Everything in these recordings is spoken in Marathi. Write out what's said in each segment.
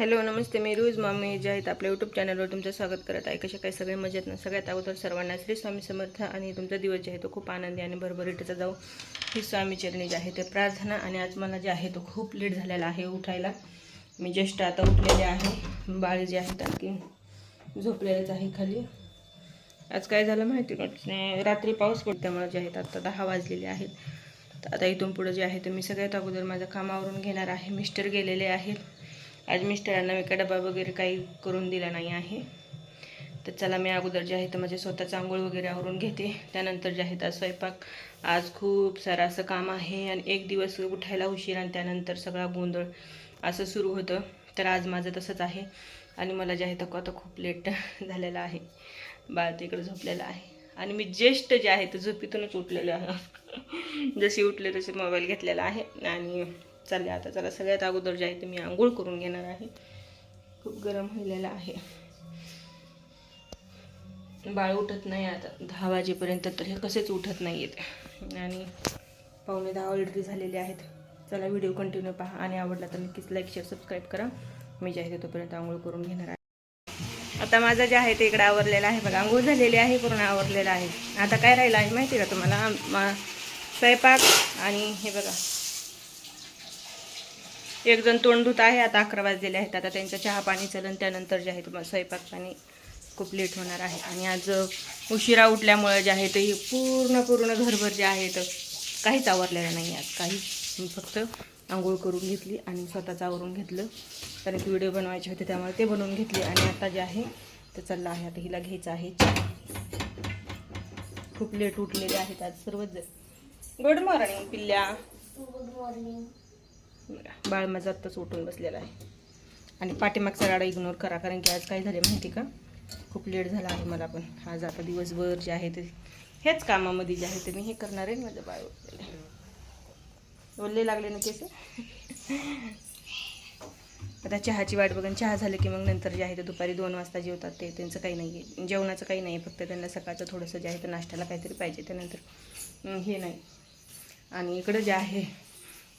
हॅलो नमस्ते मी रुज मामी जे आहेत आपल्या यूट्यूब चॅनलवर तुमचं स्वागत करत आहे. कशा काही सगळे मजेत ना? सगळ्यात अगोदर सर्वांना श्री स्वामी समर्थ आणि तुमचा दिवस जे आहे तो खूप आनंदी आणि भरभरीटीचा जाऊ. ही स्वामी चरणी जे आहे ते प्रार्थना आणि आज मला जे आहे तो खूप लेट झालेला आहे उठायला. मी जस्ट आता उठलेले आहे. बाळ जे आहेत आणखी झोपलेलेच आहे खाली. आज काय झालं माहिती नाही रात्री पाऊस पडल्यामुळे जे आहेत आता दहा वाजलेले आहेत. तर आता इथून पुढं जे आहे तर मी सगळ्यात अगोदर माझं कामावरून घेणार आहे. मिस्टर गेलेले आहेत. आज मिस्टरांना मी काय डबा वगैरे काही करून दिला नाही आहे. तर चला मी अगोदर जे आहे तर माझे स्वतःचं आंघोळ वगैरे आवरून घेते. त्यानंतर जे आहे तर स्वयंपाक. आज खूप सारं असं काम आहे आणि एक दिवस उठायला उशीर आणि त्यानंतर सगळा गोंधळ असं सुरू होतं. तर आज माझं तसंच आहे आणि मला जे आहे तर आता खूप लेट झालेलं आहे. बाळ तिकडे झोपलेलं आहे. आणि मी ज्येष्ठ जे आहे तर झोपीतूनच उठलेलं आहे. जशी उठले तसे मोबाईल घेतलेला आहे आणि चालले. आता चला सगळ्यात अगोदर जे आहे ते मी आंघोळ करून घेणार आहे. खूप गरम होईलेलं आहे. बाळ उठत नाही आता. दहा वाजेपर्यंत तर हे कसेच उठत नाही आहेत आणि पावणे दहा ऑलरेडी झालेले आहेत. चला व्हिडिओ कंटिन्यू पहा. आणि आवडला तर नक्कीच लाईक शेअर सबस्क्राईब करा. मी जे आहे तोपर्यंत आंघोळ करून घेणार आहे. आता माझं जे आहे ते इकडे आवरलेलं आहे. बघा आंघोळ झालेली आहे पूर्ण आवरलेलं आहे. आता काय राहिलं आहे माहिती आहे का तुम्हाला? मा- स्वयंपाक आणि हे बघा. एक जण तोंड धुत आहे आता अकरा वाजलेले आहेत आता त्यांच्या चहा पाणी चलन त्यानंतर जे आहे तुम्हाला स्वयंपाक पाणी खूप लेट होणार आहे. आणि आज उशिरा उठल्यामुळे जे आहे ते हे पूर्ण पूर्ण घरभर जे आहे तर काहीच आवरलेलं नाही आज. काही मी फक्त आंघोळ करून घेतली आणि स्वतःच आवरून घेतलं. कारण की व्हिडिओ बनवायचे होते त्यामुळे ते बनवून घेतले. आणि आता जे आहे ते चाललं आहे. आता हिला घ्यायचं आहे खूप लेट उठलेले आहेत आज सर्वच जण. गुड मॉर्निंग पिल्ल्या. बघा, बाळ माझं आत्ताच उठून बसलेला आहे. आणि पाठीमागचा गाडा इग्नोर करा कारण की आज काय झाले माहिती का? खूप लेट झाला आहे मला पण. आज आता दिवसभर जे आहे ते हेच कामामध्ये जे आहे ते मी हे करणार आहे माझं बाळ उठलेलं ओल्ले लागले ना केस? आता चहाची वाट बघून चहा झालं की मग नंतर जे आहे ते दुपारी दोन वाजता जेवतात ते त्यांचं काही नाही आहे जेवणाचं काही नाही आहे फक्त त्यांना सकाळचं थोडंसं जे आहे ते नाश्त्याला काहीतरी पाहिजे त्यानंतर हे नाही. आणि इकडं जे आहे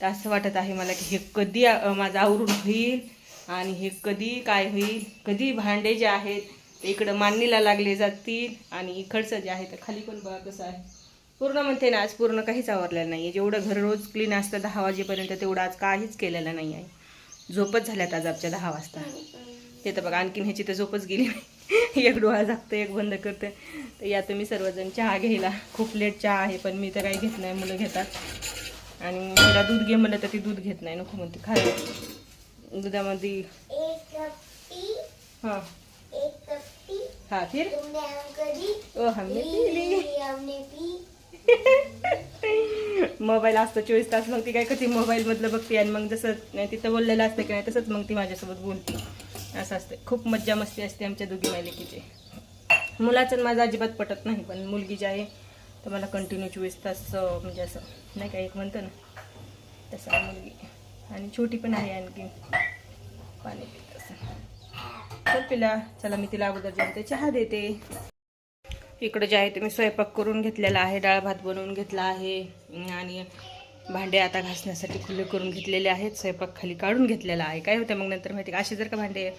तर असं वाटत आहे मला की हे कधी माझं आवरून होईल आणि हे कधी काय होईल? कधी भांडे जे आहेत ते इकडं मांडणीला लागले जातील आणि इकडचं जे आहे तर खाली पण बघा कसं आहे. पूर्ण म्हणते ना आज पूर्ण काहीच आवरलेलं नाही आहे जेवढं घर रोज क्लीन असतं दहा वाजेपर्यंत तेवढं आज काहीच केलेलं नाही आहे झोपच झाल्यात आज आमच्या दहा वाजता. ते तर बघा आणखीन ह्याची तर झोपच गेली नाही. एक डोळा झाकतं एक बंद करतं तर या तुम्ही सर्वजण चहा घ्यायला. खूप लेट चहा आहे पण मी तर काही घेत नाही मुलं घेतात. आणि मला दूध घे म्हणलं तर ती दूध घेत नाही नको म्हणते खायला दुधामध्ये हां. हां फिर. ओ हमने मोबाईल असतो चोवीस तास मग ती काय कधी मोबाईलमधलं बघते आणि मग जसं नाही तिथं बोललेलं असतं की नाही तसंच मग ती माझ्यासोबत बोलते. असं असते. खूप मज्जा मस्ती असते आमच्या दोघी मायलेकीची मुलाचं माझं अजिबात पटत नाही पण मुलगी जी आहे तर मला कंटिन्यू चोवीस तास म्हणजे असं नाही का एक म्हणतं ना तसं मुलगी. आणि छोटी पण आहे आणखी पाणी पित असं. चल पिला चला मी तिला अगोदर जेवते चहा देते. इकडं जे आहे ते मी स्वयंपाक करून घेतलेला आहे डाळ भात बनवून घेतला आहे. आणि भांडे आता घासण्यासाठी खुले करून घेतलेले आहेत स्वयंपाक खाली काढून घेतलेला आहे. काय होतं मग नंतर माहिती का? असे जर का भांडे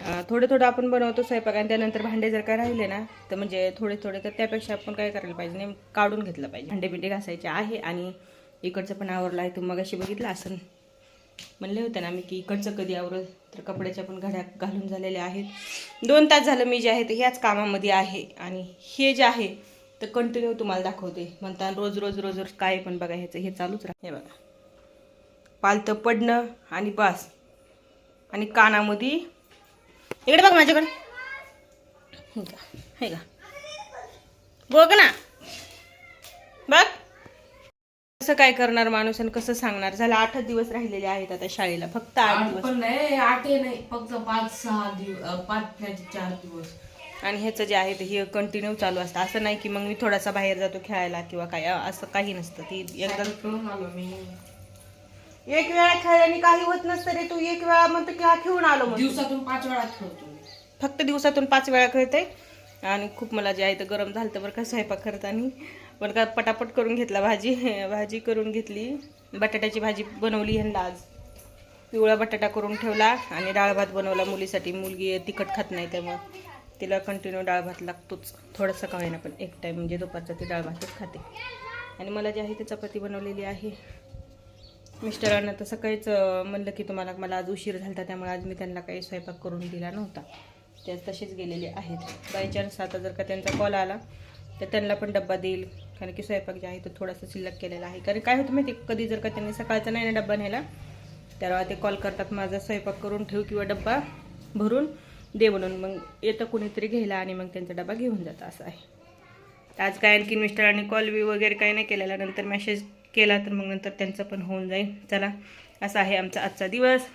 थोडे थोडं थोडं आपण बनवतो स्वयंपाक आणि त्यानंतर भांडे जर का राहिले ना तर म्हणजे थोडे थोडे तर त्यापेक्षा आपण काय करायला पाहिजे? नेम काढून घेतलं पाहिजे. भांडे बिंडे घासायचे आहे आणि इकडचं पण आवरलं आहे. तुम्ही मग अशी बघितलं असं म्हणले होते ना मी की इकडचं कधी आवरल तर कपड्याच्या पण घड्या घालून झालेल्या आहेत. दोन तास झालं मी जे आहे ते ह्याच कामामध्ये आहे आणि हे जे आहे तर कंटिन्यू तुम्हाला दाखवते. म्हणता रोज रोज रोज रोज काय पण बघा ह्याचं हे चालूच राह हे बघा. पालतं पडणं आणि बस. आणि कानामध्ये इकडे बघ माझ्याकडे. हे का? बघ ना. बघ. कसं काय करणार माणूस आणि कसं सांगणार? झालं आठच दिवस राहिलेले आहेत आता शाळेला. फक्त आठ आठ दिवस. नाही आठ हे नाही. फक्त पाच सहा दिवस पाच चार दिवस. आणि ह्याचं जे आहे ते हे कंटिन्यू चालू असतं. असं नाही की मग मी थोडासा बाहेर जातो खेळायला किंवा काय असं काही नसतं. ती एकदा एक वेळा खेळल्याने काही होत नसतं रे तू. एक वेळा म्हणतो की हा खेळून आलो दिवसातून पाच वेळा खेळतो मी. फक्त दिवसातून पाच वेळा खेळते. आणि खूप मला जे आहे ते गरम झालं तर बरं का स्वयंपाक करताना. पण का पटापट करून घेतला भाजी. भाजी करून घेतली. बटाट्याची भाजी बनवली ह्यांना आज. पिवळा बटाटा करून ठेवला आणि डाळ भात बनवला मुलीसाठी. मुलगी तिखट खात नाही त्यामुळं. तिला कंटिन्यू डाळ भात लागतोच. थोडंसं का होईना पण एक टाईम म्हणजे दुपारचा ती डाळ भातच खाते. आणि मला जे आहे ते चपाती बनवलेली आहे. मिस्टरांना तर सकाळीच म्हणलं की तुम्हाला मला आज उशीर झाला त्यामुळे आज मी त्यांना काही स्वयंपाक करून दिला नव्हता. ते तसेच गेलेले आहेत. बाय चान्स आता जर का त्यांचा कॉल आला तर त्यांना पण डब्बा देईल. कारण की स्वयंपाक जे आहे तो थोडासा शिल्लक केलेला आहे. कारण काय होतं माहिती आहे, कधी जर का त्यांनी सकाळचा नाही ना डब्बा नेला त्यावेळा ते कॉल करतात माझा स्वयंपाक करून ठेव किंवा डब्बा भरून दे म्हणून मग येतं कुणीतरी घ्यायला आणि मग त्यांचा डबा घेऊन जातं असं आहे. आज काय आणखी मिस्टरांनी कॉल बी वगैरे काही नाही केलेला. नंतर मेसेज केला तर मग नंतर त्यांचं पण होऊन जाईल. चला असा आहे आमचा आजचा दिवस.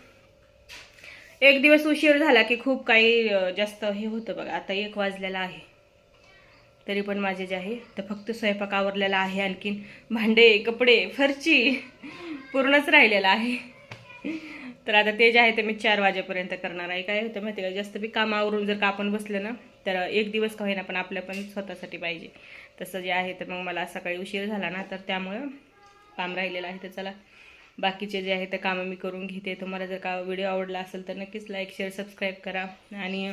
एक दिवस उशीर झाला की खूप काही जास्त हे होतं बघा. आता एक वाजलेला आहे. तरी पण माझे जे आहे तर फक्त स्वयंपाक आवरलेला आहे आणखीन. भांडे कपडे फरची पूर्णच राहिलेला आहे. तर आता ते जे आहे ते मी चार वाजेपर्यंत करणार आहे. काय होतं माहिती आहे का? जास्त बी कामावरून जर का आपण बसलं ना तर एक दिवस का होईना पण आपल्या पण स्वतःसाठी पाहिजे. तसं जे आहे तर मग मला सकाळी उशीर झाला ना तर त्यामुळं काम राहिलेलं आहे. तर चला बाकीचे जे आहे ते कामं मी करून घेते. तुम्हाला जर का व्हिडिओ आवडला असेल तर नक्कीच लाईक शेअर सबस्क्राईब करा. आणि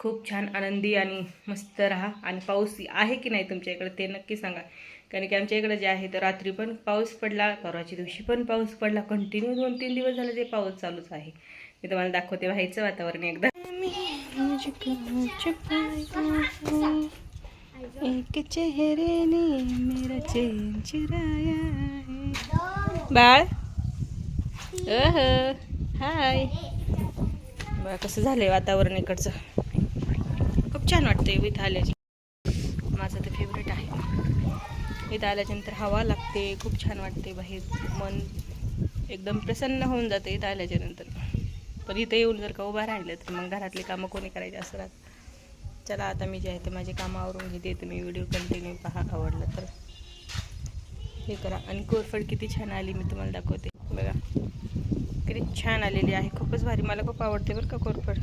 खूप छान आनंदी आणि मस्त राहा आणि पाऊस आहे की नाही तुमच्या इकडे ते नक्की सांगा. कारण की आमच्या इकडे जे आहे तर रात्री पण पाऊस पडला परवाच्या दिवशी पण पाऊस पडला. कंटिन्यू दोन तीन दिवस झाले ते पाऊस चालूच आहे. मी तुम्हाला दाखवते व्हायचं वातावरण एकदा. एक मेरा चैन चुराया बाळ? अह हाय. बघा कसं झालंय वातावरण इकडचं. ते विथ वाटतंय आल्याची. माझं तर फेवरेट आहे. इथं आल्याच्यानंतर हवा लागते खूप छान वाटते बाहेर. मन एकदम प्रसन्न होऊन जाते इथं आल्याच्यानंतर. पण इथं येऊन जर का उभा राहिलं तर मग घरातले कामं कोणी करायची असं चला आता मी जे आहे ते माझे कामं आवरून घेते तुम्ही व्हिडिओ कंटिन्यू पहा आवडलं तर. हे करा. आणि कोरफड किती छान आली मी तुम्हाला दाखवते. बघा. किती छान आलेली आहे. खूपच भारी. मला खूप आवडते बरं का कोरफड.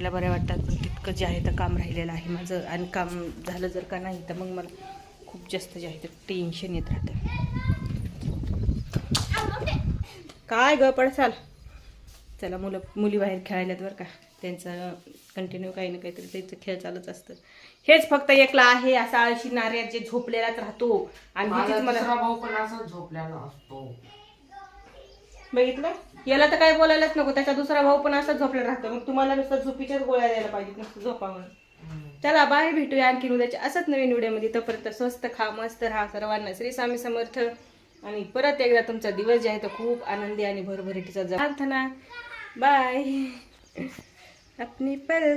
मारायला बऱ्या वाटतात पण तितकं जे आहे तर काम राहिलेलं आहे माझं. आणि काम झालं जर का नाही तर मग मला खूप जास्त जे आहे ते टेन्शन येत राहतं. काय ग पडसाल? चला मुलं मुली बाहेर खेळायलात बरं का. त्यांचं कंटिन्यू काही ना काहीतरी त्यांचं खेळ चालूच असतं. हेच फक्त एकला आहे असा आळशी नार्यात जे झोपलेलाच राहतो. आणि भाऊ पण असाच झोपलेला असतो. बघितलं? याला तर काय बोलायलाच नको. त्याचा दुसरा भाऊ पण असाच झोपलेला राहतो. मग तुम्हाला नुसतं झोपीच्याच गोळ्या द्यायला पाहिजेत नुसतं झोपावून चला बाय भेटूया आणखी उद्याच्या असंच नवीन व्हिडिओमध्ये. तोपर्यंत स्वस्त खा मस्त राहा सर्वांना. श्री स्वामी समर्थ. आणि परत एकदा तुमचा दिवस जे आहे तो खूप आनंदी आणि भरभरीटीचा प्रार्थना. बाय अपनी पल